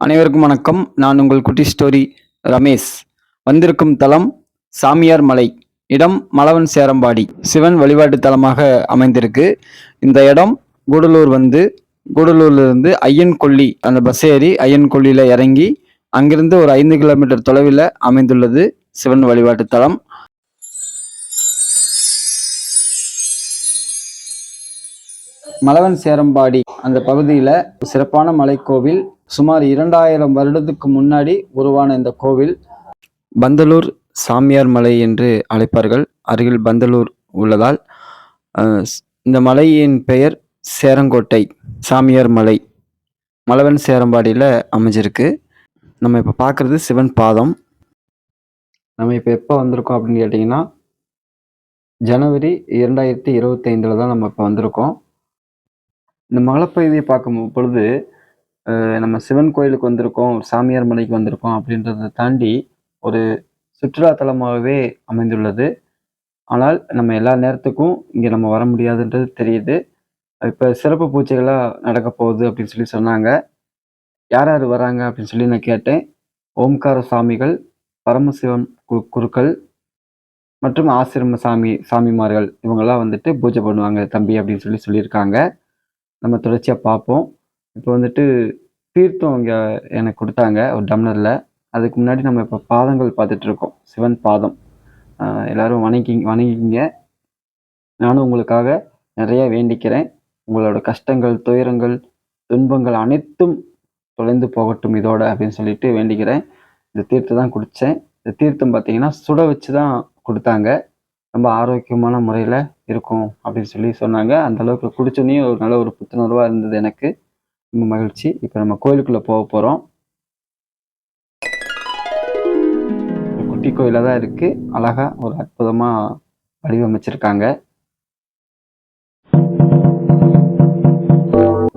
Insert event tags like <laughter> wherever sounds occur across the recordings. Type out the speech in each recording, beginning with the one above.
அனைவருக்கும் வணக்கம். நான் உங்கள் குட்டி ஸ்டோரி ரமேஷ். வந்திருக்கும் தலம் சாமியார் மலை இடம் மலவன் சேரம்பாடி. சிவன் வழிபாட்டு தலமாக அமைந்திருக்கு. இந்த இடம் கூடலூர் வந்து கூடலூர்லேருந்து ஐயன் கொல்லி அந்த பஸ் ஏறி ஐயன் இறங்கி அங்கிருந்து ஒரு ஐந்து கிலோமீட்டர் தொலைவில் அமைந்துள்ளது சிவன் வழிபாட்டு தலம். மலவன் சேரம்பாடி அந்த பகுதியில் சிறப்பான மலைக்கோவில் சுமார் இரண்டாயிரம் வருடத்துக்கு முன்னாடி உருவான இந்த கோவில் பந்தலூர் சாமியார் மலை என்று அழைப்பார்கள். அருகில் பந்தலூர் உள்ளதால் இந்த மலையின் பெயர் சேரங்கோட்டை சாமியார் மலை மலவன் சேரம்பாடியில் அமைஞ்சிருக்கு. நம்ம இப்போ பார்க்குறது சிவன் பாதம். நம்ம இப்போ எப்போ வந்திருக்கோம் அப்படின்னு கேட்டிங்கன்னா ஜனவரி இரண்டாயிரத்தி இருபத்தைந்தில் தான் நம்ம இப்போ வந்திருக்கோம். இந்த மலைப்பகுதியை பார்க்கும் பொழுது நம்ம சிவன் கோயிலுக்கு வந்திருக்கோம் சாமியார் மலைக்கு வந்திருக்கோம் அப்படின்றத தாண்டி ஒரு சுற்றுலாத்தலமாகவே அமைந்துள்ளது. ஆனால் நம்ம எல்லா நேரத்துக்கும் இங்கே நம்ம வர முடியாதுன்றது தெரியுது. இப்போ சிறப்பு பூஜைகளாக நடக்க போகுது அப்படின்னு சொல்லி சொன்னாங்க. யார் யார் வராங்க அப்படின்னு சொல்லி நான் கேட்டேன். ஓம்கார சாமிகள் பரமசிவன் கு குருக்கள் மற்றும் ஆசிரம சாமி சாமிமார்கள் இவங்கெல்லாம் வந்துட்டு பூஜை பண்ணுவாங்க தம்பி அப்படின்னு சொல்லி சொல்லியிருக்காங்க. நம்ம தொடர்ச்சியாக பார்ப்போம். இப்போ வந்துட்டு தீர்த்தம் இங்கே எனக்கு கொடுத்தாங்க ஒரு டம்ளரில். அதுக்கு முன்னாடி நம்ம இப்போ பாதங்கள் பார்த்துட்டு இருக்கோம் சிவன் பாதம். ஆஹ் எல்லாரும் வணங்கி வணங்கிங்க நானும் உங்களுக்காக நிறைய வேண்டிக்கிறேன். உங்களோட கஷ்டங்கள் துயரங்கள் துன்பங்கள் அனைத்தும் தொலைந்து போகட்டும் இதோட அப்படின்னு சொல்லிட்டு வேண்டிக்கிறேன். இந்த தீர்த்தம் தான் குடித்தேன் இந்த தீர்த்தம் பார்த்தீங்கன்னா சுட வச்சு தான் கொடுத்தாங்க. ரொம்ப ஆரோக்கியமான முறையில் இருக்கும் அப்படின்னு சொல்லி சொன்னாங்க. அந்த அளவுக்கு குடிச்சோன்னே ஒரு நல்ல ஒரு புத்துணர்வாக இருந்தது எனக்கு. ரொம்ப மகிழ்ச்சி. இப்போ நம்ம கோயிலுக்குள்ளே போக போகிறோம் குட்டி கோயிலாக தான் இருக்குது அழகாக ஒரு அற்புதமாக வடிவமைச்சிருக்காங்க.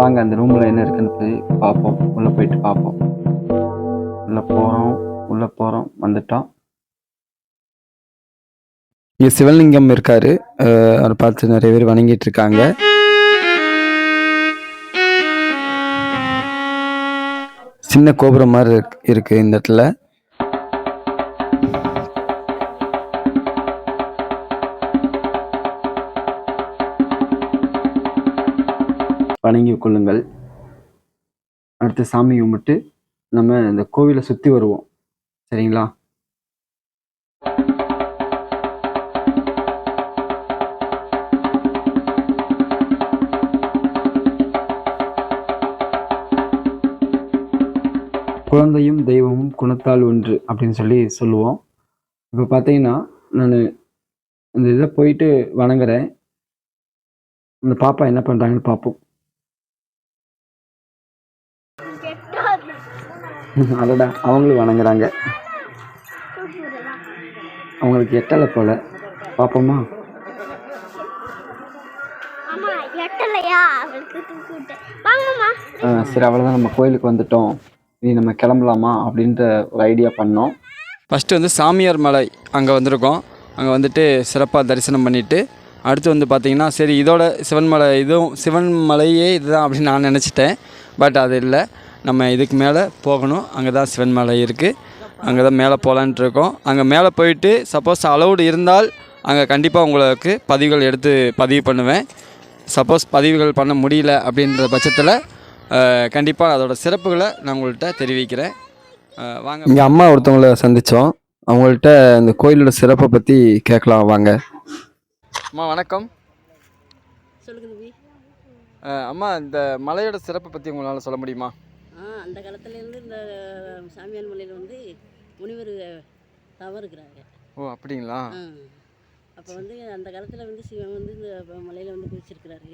வாங்க அந்த ரூமில் என்ன இருக்குன்னு போய் பார்ப்போம். உள்ளே போயிட்டு பார்ப்போம். உள்ளே போகிறோம் உள்ளே போகிறோம் வந்துட்டோம். இங்கே சிவலிங்கம் இருக்காரு. அவர் அவரை பார்த்து நிறைய பேர் வணங்கிட்டு இருக்காங்க. சின்ன கோபுரம் மாதிரி இருக்கு- இந்த இடத்துல. வணங்கி கொள்ளுங்கள் அடுத்து சாமி கும்பிட்டு நம்ம இந்த கோவிலை சுற்றி வருவோம். சரிங்களா? குழந்தையும் தெய்வமும் குணத்தால் ஒன்று அப்படின்னு சொல்லி சொல்லுவோம். இப்போ பார்த்தீங்கன்னா நான் இந்த இதில் போயிட்டு வணங்குறேன். இந்த பாப்பா என்ன பண்ணுறாங்கன்னு பார்ப்போம் <laughs> அதடா அவங்களும் வணங்குறாங்க. அவங்களுக்கு எட்டலை போல. பார்ப்போமா ஆ, சரி அவ்வளோதான் நம்ம கோயிலுக்கு வந்துட்டோம். இனி நம்ம கிளம்பலாமா அப்படின்ற ஒரு ஐடியா பண்ணோம். ஃபஸ்ட்டு வந்து சாமியார் மலை அங்கே வந்திருக்கோம். அங்கே வந்துட்டு சிறப்பாக தரிசனம் பண்ணிவிட்டு அடுத்து வந்து பார்த்திங்கன்னா சரி இதோட சிவன் மலை இதுவும் சிவன் மலையே இதுதான் அப்படின்னு நான் நினச்சிட்டேன். பட் அது இல்லை. நம்ம இதுக்கு மேலே போகணும். அங்கே தான் சிவன் மலை இருக்குது அங்கே தான் மேலே போகலான்ட்டு இருக்கோம். அங்கே மேலே போயிட்டு சப்போஸ் அலௌடு இருந்தால் அங்கே கண்டிப்பாக உங்களுக்கு பதிவுகள் எடுத்து பதிவு பண்ணுவேன். சப்போஸ் பதிவுகள் பண்ண முடியல அப்படின்ற பட்சத்தில் கண்டிப்பாக அதோட சிறப்புகளை நான் உங்கள்கிட்ட தெரிவிக்கிறேன். வாங்க. இங்கே அம்மா ஒருத்தவங்கள சந்தித்தோம் அவங்கள்ட்ட இந்த கோயிலோட சிறப்பை பற்றி கேட்கலாம் வாங்க. அம்மா வணக்கம். அம்மா இந்த மலையோட சிறப்பை பற்றி உங்களால் சொல்ல முடியுமா? அந்த காலத்துலேருந்து இந்த சாமியார் மலையில் வந்து முனிவர் தவம் இருக்கிறாங்க ஓ அப்படிங்களா? அப்போ வந்து அந்த காலத்தில் வந்து சிவன் வந்து இந்த மலையில் வந்து குதிச்சிருக்கிறாரு.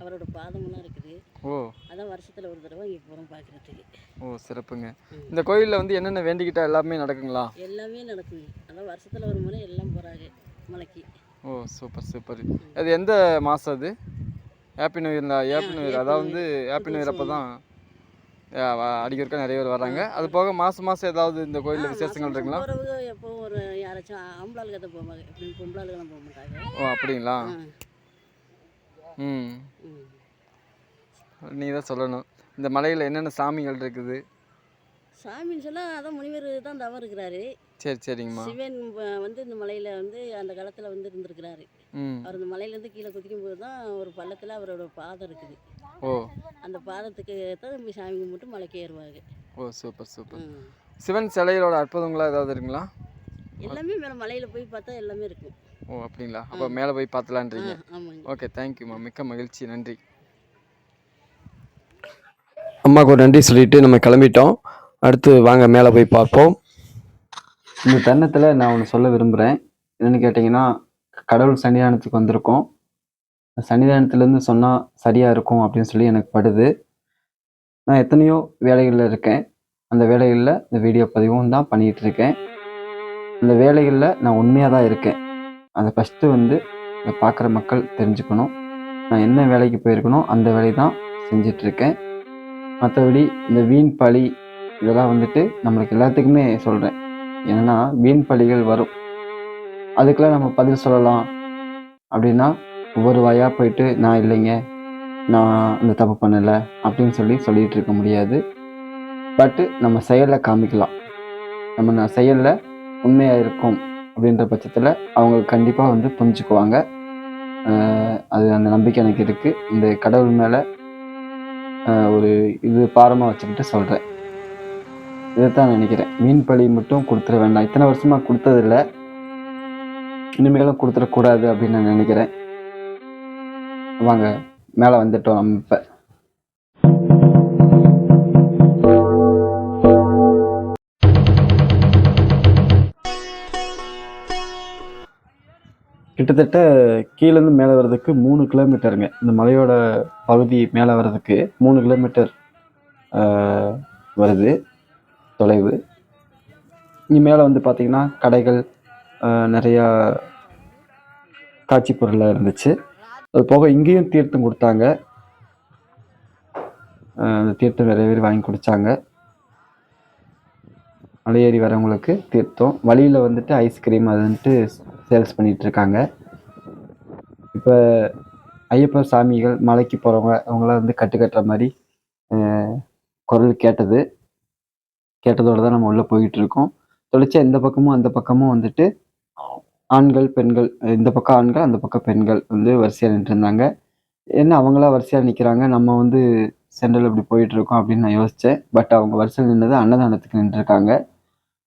அவரோட பாதமெல்லாம் இருக்குது. ஓ. அதான் வருஷத்தில் ஒரு தடவை இங்கே போகிறோம் பார்க்குறதுக்கு ஓ சிறப்புங்க. இந்த கோயிலில் வந்து என்னென்ன வேண்டிக்கிட்டா எல்லாமே நடக்குங்களா? எல்லாமே நடக்குது அதான் வருஷத்தில் ஒரு முறை எல்லாம் போகிறாங்க மலைக்கு. ஓ சூப்பர் சூப்பர். அது எந்த மாதம் அது? Happy new year happy new year அதாவது வந்து ஹாப்பி நியூ இயர் அப்போ தான் அடிக்கிறக்க நிறைய பேர் வராங்க அது போக மாதம் மாதம் ஏதாவது இந்த கோயிலில் விசேஷங்கள் இருக்குங்களா? எப்போ ஒரு யாராச்சும் ஆம்பளாளுக்கு தான் போவாங்க பொம்பளாளுக்கெல்லாம் போக மாட்டாங்க. ஓ அப்படிங்களா? ம். நீ தான் சொல்லணும். இந்த மலையில் என்னென்ன சாமிகள் இருக்குது? சாமின்னு சொன்னால் அதான் முனிவர் தான் தவம் இருக்கிறாரு. சரி சரிங்கம்மா. சிவன் வந்து இந்த மலையில் வந்து அந்த காலத்தில் வந்து இருந்திருக்கிறாரு. ம். அவர் இந்த மலையிலேருந்து கீழே குதிக்கும் போது தான் ஒரு பள்ளத்தில் அவரோட பாதம் இருக்குது. ஓ. அந்த பாதத்துக்கு தான் இப்படி சாமி கும்பிட்டு மலைக்கு ஏறுவாங்க ஓ சூப்பர் சூப்பர். சிவன் சிலைகளோட அற்புதங்களா ஏதாவது இருக்குங்களா? எல்லாமே மேலே மலையில் போய் பார்த்தா எல்லாமே இருக்கும் ஓ அப்படிங்களா? அப்போ மேலே போய் பார்த்துலான்றீங்க? ஓகே தேங்க்யூம்மா மிக்க மகிழ்ச்சி. நன்றி. அம்மாவுக்கு ஒரு நன்றி சொல்லிட்டு நம்ம கிளம்பிட்டோம். அடுத்து வாங்க மேலே போய் பார்ப்போம். இந்த தருணத்தில் நான் ஒன்று சொல்ல விரும்புகிறேன் என்னென்னு கேட்டிங்கன்னா கடவுள் சன்னிதானத்துக்கு வந்திருக்கோம். சன்னிதானத்துலேருந்து சொன்னால் சரியாக இருக்கும் அப்படின்னு சொல்லி எனக்கு படுது. நான் எத்தனையோ வேலைகளில் இருக்கேன். அந்த வேலைகளில் இந்த வீடியோ பதிவும் தான் பண்ணிகிட்டு இருக்கேன். அந்த வேலைகளில் நான் உண்மையாக தான் இருக்கேன். அதை ஃபஸ்ட்டு வந்து பார்க்குற மக்கள் தெரிஞ்சுக்கணும். நான் என்ன வேலைக்கு போயிருக்கணும் அந்த வேலையை தான் செஞ்சிட்ருக்கேன். மற்றபடி இந்த வீண் பழி இதெல்லாம் வந்துட்டு நம்மளுக்கு எல்லாத்துக்குமே சொல்கிறேன் என்னன்னா வீண் பழிகள் வரும். அதுக்கெல்லாம் நம்ம பதில் சொல்லலாம். அப்படின்னா ஒவ்வொரு வாயாக போயிட்டு நான் இல்லைங்க. நான் இந்த தப்பு பண்ணலை. அப்படின்னு சொல்லி சொல்லிகிட்டு இருக்க முடியாது. பட்டு நம்ம செயலில் காமிக்கலாம். நம்ம நான் செயலில் உண்மையாக இருக்கும் அப்படின்ற பட்சத்தில் அவங்க கண்டிப்பாக வந்து புரிஞ்சுக்குவாங்க. அது அந்த நம்பிக்கை எனக்கு இருக்குது இந்த கடவுள் மேலே ஒரு இது பாரமாக வச்சுக்கிட்டு சொல்கிறேன் இதைத்தான் நினைக்கிறேன். மீன் பழி மட்டும் கொடுத்துட வேண்டாம். இத்தனை வருஷமாக கொடுத்ததில்ல. இனிமேலும் கொடுத்துடக்கூடாது அப்படின்னு நான் நினைக்கிறேன். வாங்க மேலே வந்துட்டோம் நம்ம இப்போ. கிட்டத்தட்ட கீழேருந்து மேலே வர்றதுக்கு மூணு கிலோமீட்டருங்க. இந்த மலையோட பகுதி மேலே வர்றதுக்கு மூணு கிலோமீட்டர் வருது தொலைவு. இங்கே மேலே வந்து பார்த்திங்கன்னா கடைகள் நிறையா காட்சி பொருளாக இருந்துச்சு. அது போக இங்கேயும் தீர்த்தம் கொடுத்தாங்க. அந்த தீர்த்தம் நிறைய பேர் வாங்கி குடித்தாங்க மலையேறி வரவங்களுக்கு தீர்த்தம். வழியில் வந்துட்டு ஐஸ்கிரீம் அது வந்துட்டு சேல்ஸ் பண்ணிகிட்ருக்காங்க. இருக்காங்க இப்போ ஐயப்பன் சாமிகள் மலைக்கு போகிறவங்க அவங்களாம் வந்து கட்டு கட்டுற மாதிரி குரல் கேட்டது. கேட்டதோடு தான் நம்ம உள்ளே போயிட்டுருக்கோம் இருக்கோம் தொலைச்சா இந்த பக்கமும் அந்த பக்கமும் வந்துட்டு ஆண்கள் பெண்கள் இந்த பக்கம் ஆண்கள் அந்த பக்கம் பெண்கள் வந்து வரிசையாக நின்றுருந்தாங்க. என்ன அவங்களா வரிசையாக நிற்கிறாங்க நம்ம வந்து சென்ட்ரல் இப்படி போயிட்டுருக்கோம் அப்படின்னு நான் யோசித்தேன். பட் அவங்க வரிசையில் நின்னது அன்னதானத்துக்கு நின்றுருக்காங்க.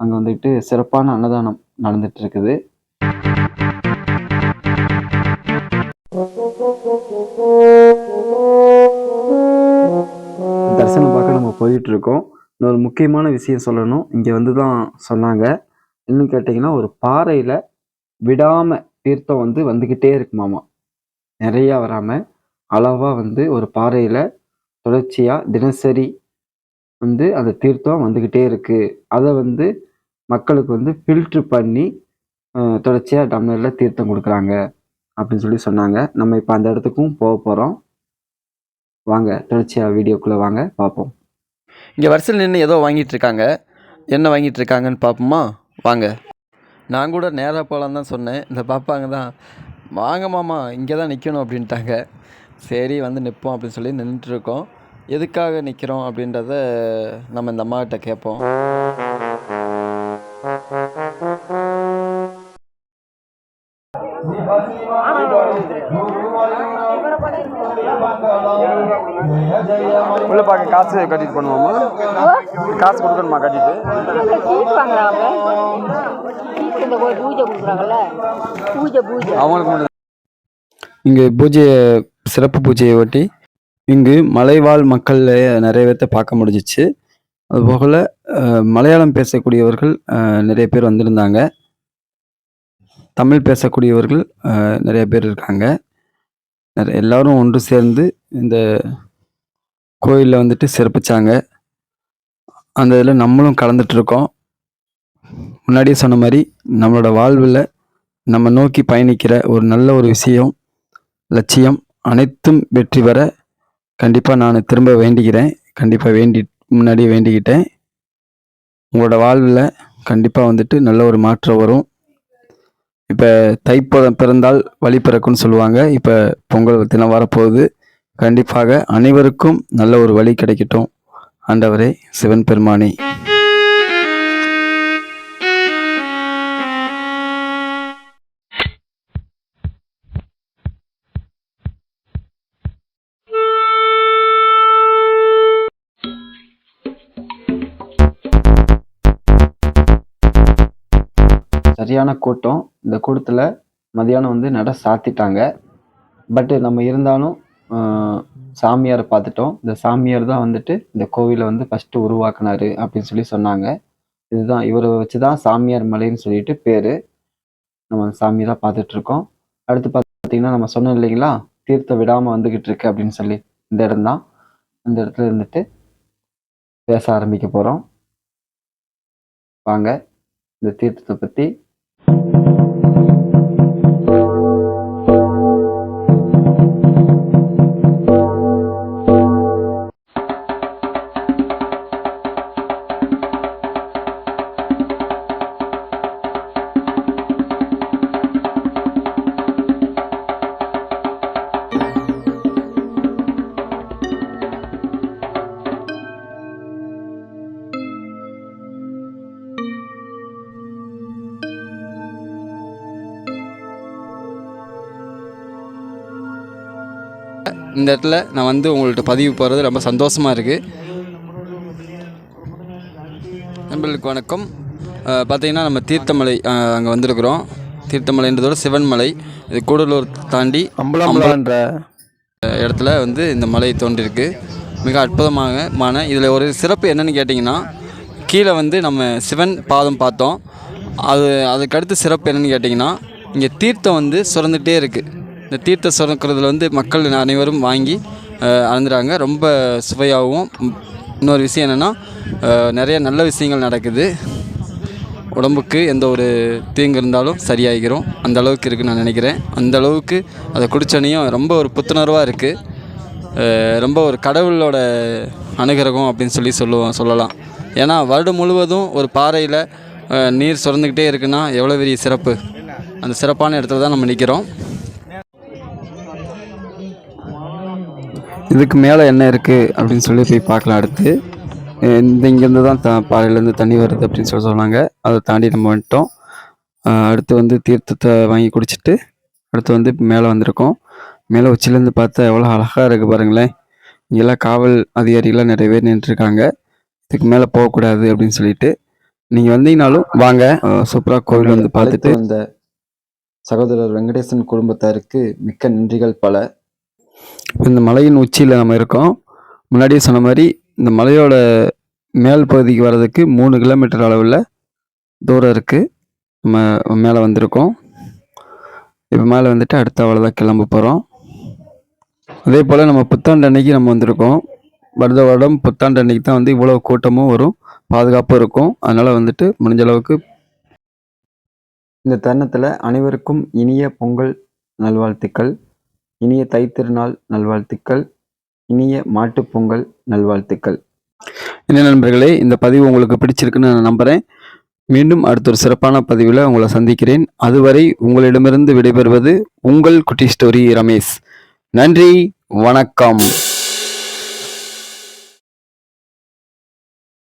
அங்கே வந்துட்டு சிறப்பான அன்னதானம் நடந்துட்டு இருக்குது தரிசனம் பார்க்க நம்ம போயிட்டு இருக்கோம் இன்னொரு முக்கியமான விஷயம் சொல்லணும். இங்கே வந்து தான் சொன்னாங்க. இன்னும் கேட்டிங்கன்னா ஒரு பாறையில் விடாம தீர்த்தம் வந்து வந்துக்கிட்டே இருக்குமாமா நிறையா வராமல் அளவாக வந்து ஒரு பாறையில் தொடர்ச்சியாக தினசரி வந்து அந்த தீர்த்தம் வந்துக்கிட்டே இருக்கு. அதை வந்து மக்களுக்கு வந்து ஃபில்ட்ரு பண்ணி தொடர்ச்சியாக டம்ளரில் தீர்த்தம் கொடுக்குறாங்க அப்படின்னு சொல்லி சொன்னாங்க. நம்ம இப்போ அந்த இடத்துக்கும் போக போகிறோம் வாங்க தொடர்ச்சியாக வீடியோக்குள்ளே வாங்க பார்ப்போம். இங்கே வரிசையில் நின்று ஏதோ வாங்கிட்டு இருக்காங்க. என்ன வாங்கிட்டு இருக்காங்கன்னு பார்ப்போமா? வாங்க. நான் கூட நேராக போகலான்னு தான் சொன்னேன். இந்த பாப்பாங்க தான் வாங்க மாமா இங்கே தான் நிற்கணும் அப்படின்ட்டாங்க. சரி வந்து நிற்போம் அப்படின்னு சொல்லி நின்றுட்டுருக்கோம் எதுக்காக நிற்கிறோம் அப்படின்றத நம்ம இந்த அம்மாக்கிட்ட கேட்போம். காசு கட்டிட்டு பண்ணுவோமா? காசு கொடுக்கணுமா கட்டிட்டு? பூஜை கொடுக்குறாங்கல்ல. பூஜை பூஜை. அவங்களுக்கு மட்டும் இங்கே பூஜையை சிறப்பு பூஜையை ஒட்டி இங்கு மலைவாழ் மக்கள் நிறைய பேர்த்த பார்க்க முடிஞ்சிச்சு. அதுபோல் மலையாளம் பேசக்கூடியவர்கள் நிறைய பேர் வந்திருந்தாங்க. தமிழ் பேசக்கூடியவர்கள் நிறைய பேர் இருக்காங்க. எல்லாரும் ஒன்று சேர்ந்து இந்த கோயிலில் வந்துட்டு சிறப்பிச்சாங்க. அந்த இதில் நம்மளும் கலந்துட்டுருக்கோம் முன்னாடியே சொன்ன மாதிரி நம்மளோட வாழ்வில் நம்ம நோக்கி பயணிக்கிற ஒரு நல்ல ஒரு விஷயம் லட்சியம் அனைத்தும் வெற்றி பெற கண்டிப்பாக நான் திரும்ப வேண்டிக்கிறேன். கண்டிப்பாக வேண்டி முன்னாடியே வேண்டிக்கிட்டேன். உங்களோட வாழ்வில் கண்டிப்பாக வந்துட்டு நல்ல ஒரு மாற்றம் வரும். இப்போ தைப்பதம் பிறந்தால் வழி பிறக்குன்னு சொல்லுவாங்க. இப்போ பொங்கல் தினம் வரப்போகுது. கண்டிப்பாக அனைவருக்கும் நல்ல ஒரு வழி கிடைக்கட்டும். ஆண்டவரே சிவன் பெருமானி சரியான கூட்டம். இந்த கூட்டத்தில் மதியானம் வந்து நட சாத்திட்டாங்க. பட்டு நம்ம இருந்தாலும் சாமியாரை பார்த்துட்டோம். இந்த சாமியார் தான் வந்துட்டு இந்த கோவிலை வந்து ஃபஸ்ட்டு உருவாக்குனாரு அப்படின்னு சொல்லி சொன்னாங்க. இதுதான் இவரை வச்சு தான் சாமியார் மலைன்னு சொல்லிட்டு பேர். நம்ம அந்த சாமி தான் பார்த்துட்ருக்கோம். அடுத்து பார்த்தீங்கன்னா நம்ம சொன்னோம் இல்லைங்களா? தீர்த்தம் விடாமல் வந்துக்கிட்டு இருக்கு அப்படின்னு சொல்லி இந்த இடம் தான். இந்த இடத்துல இருந்துட்டு பேச ஆரம்பிக்க போகிறோம் வாங்க இந்த தீர்த்தத்தை பற்றி இந்த இடத்துல நான் வந்து உங்கள்கிட்ட பதிவு போகிறது ரொம்ப சந்தோஷமாக இருக்குது நண்பர்களுக்கு வணக்கம். பார்த்தீங்கன்னா நம்ம தீர்த்தமலை அங்கே வந்திருக்கிறோம். தீர்த்தமலைன்றதோட சிவன் மலை இது கூடலூர் தாண்டி அம்பலம்பலன்ற இடத்துல வந்து இந்த மலை தோன்றிருக்கு. மிக அற்புதமாக மான இதில் ஒரு சிறப்பு என்னன்னு கேட்டிங்கன்னா கீழே வந்து நம்ம சிவன் பாதம் பார்த்தோம். அது அதுக்கடுத்து சிறப்பு என்னன்னு கேட்டிங்கன்னா இங்கே தீர்த்தம் வந்து சுரந்துகிட்டே இருக்குது இந்த தீர்த்த சுரக்கிறதுல வந்து மக்கள் அனைவரும் வாங்கி அஹ், ரொம்ப சுவையாகவும். இன்னொரு விஷயம் என்னென்னா நிறைய நல்ல விஷயங்கள் நடக்குது. உடம்புக்கு எந்த ஒரு தீங்கு இருந்தாலும் சரியாகிரும் அந்த அளவுக்கு இருக்குன்னு நான் நினைக்கிறேன். அந்த அளவுக்கு அதை குடித்தனையும் ரொம்ப ஒரு புத்துணர்வாக இருக்குது ரொம்ப ஒரு கடவுளோட அனுகிரகம் அப்படின்னு சொல்லி சொல்லுவோம் சொல்லலாம். ஏன்னா வருடம் முழுவதும் ஒரு பாறையில் நீர் சுரந்துக்கிட்டே இருக்குன்னா எவ்வளோ பெரிய சிறப்பு? அந்த சிறப்பான இடத்துல தான் நம்ம நிற்கிறோம் இதுக்கு மேலே என்ன இருக்குது அப்படின்னு சொல்லி போய் பார்க்கலாம் அடுத்து. இந்த இங்கேருந்து தான் த பாறையிலேருந்து தண்ணி வருது அப்படின்னு சொல்லி சொன்னாங்க. அதை தாண்டி நம்ம வந்துட்டோம். அடுத்து வந்து தீர்த்தத்தை வாங்கி குடிச்சிட்டு அடுத்து வந்து மேலே வந்திருக்கோம். மேலே உச்சிலேருந்து பார்த்தா எவ்வளோ அழகாக இருக்குது பாருங்களேன். இங்கெல்லாம் காவல் அதிகாரிகள்லாம் நிறைய பேர் நின்றுருக்காங்க. இதுக்கு மேலே போகக்கூடாது அப்படின்னு சொல்லிட்டு. நீங்கள் வந்தீங்கனாலும் வாங்க. சூப்பராக கோவில் வந்து பார்த்துட்டு. வந்த சகோதரர் வெங்கடேசன் குடும்பத்தாருக்கு மிக்க நன்றிகள் பல. இந்த மலையின் உச்சியில் நம்ம இருக்கோம். முன்னாடியே சொன்ன மாதிரி இந்த மலையோட மேல் பகுதிக்கு வர்றதுக்கு மூணு கிலோமீட்டர் அளவில் தூரம் இருக்குது நம்ம மேலே வந்திருக்கோம். இப்போ மேலே வந்துட்டு அடுத்த அவ்வளோதான் கிளம்ப போகிறோம் அதே போல் நம்ம புத்தாண்டு அன்னைக்கு நம்ம வந்திருக்கோம். வருட வருடம் புத்தாண்டு அன்னைக்கு தான் வந்து இவ்வளோ கூட்டமும் வரும். பாதுகாப்பும் இருக்கும். அதனால் வந்துட்டு முடிஞ்ச அளவுக்கு இந்த தருணத்தில் அனைவருக்கும் இனிய பொங்கல் நல்வாழ்த்துக்கள். இனிய தைத்திருநாள் நல்வாழ்த்துக்கள் இனிய மாட்டுப் பொங்கல் நல்வாழ்த்துக்கள். என்ன நண்பர்களே இந்த பதிவு உங்களுக்கு பிடிச்சிருக்குன்னு நான் நம்புகிறேன் மீண்டும் அடுத்த ஒரு சிறப்பான பதிவில் உங்களை சந்திக்கிறேன். அதுவரை உங்களிடமிருந்து விடைபெறுவது உங்கள் குட்டி ஸ்டோரி ரமேஷ். நன்றி வணக்கம்.